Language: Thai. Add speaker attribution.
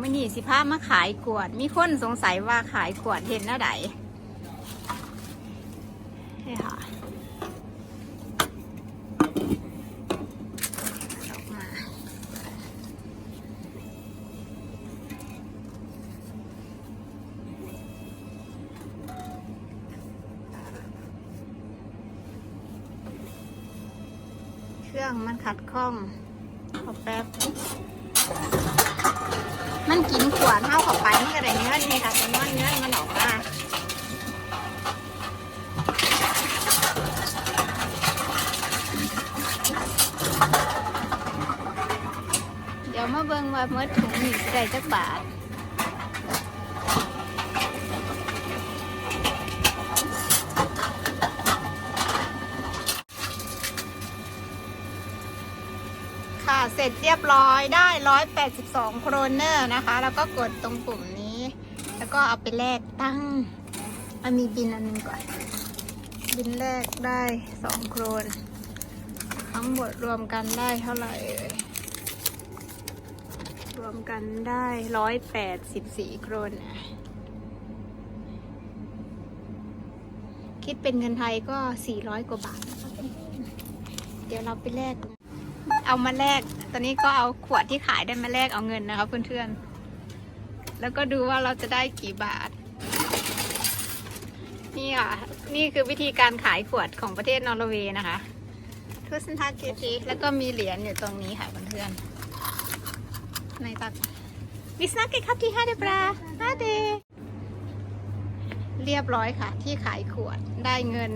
Speaker 1: มื่อนี้สิพามาขายขวด มีคนสงสัยว่าขายขวดเห็นหน้าใดนี่ค่ะออกมาเครื่องมันขัดข้องขอแป๊บ มันกินขวดเท่าเข้าไปมันก็ได้เนื้อนี่ค่ะดานเนื้อเนื้อมันออกมาเดี๋ยวมาเบิ่งว่าเมื่อถุงนี่ได้จักบาท ค่ะ เสร็จเรียบร้อยได้ 182 โครเนอร์นะคะ แล้วก็กดตรงปุ่มนี้ แล้วก็เอาไปแลกตั้งมันมีบินอันหนึงก่อน บินแรกได้ 2 โครน ทั้งหมดรวมกันได้เท่าไหร่เอ่ยรวมกันได้ 184 โครน คิดเป็นเงินไทยก็ 400 กว่าบาท เดี๋ยวเราไปแลก เอามาแลก ตอนนี้ก็เอาขวดที่ขายได้มาแลกเอาเงินนะคะเพื่อนๆ แล้วก็ดูว่าเราจะได้กี่บาท นี่ค่ะ นี่คือวิธีการขายขวดของประเทศนอร์เวย์นะคะ ทุสันทักเกทีแล้วก็มีเหรียญอยู่ตรงนี้ค่ะเพื่อนๆ ในตักวิสนาเกคับที่ห้าเดปลาห้าเดเรียบร้อยค่ะ ที่ขายขวดได้เงิน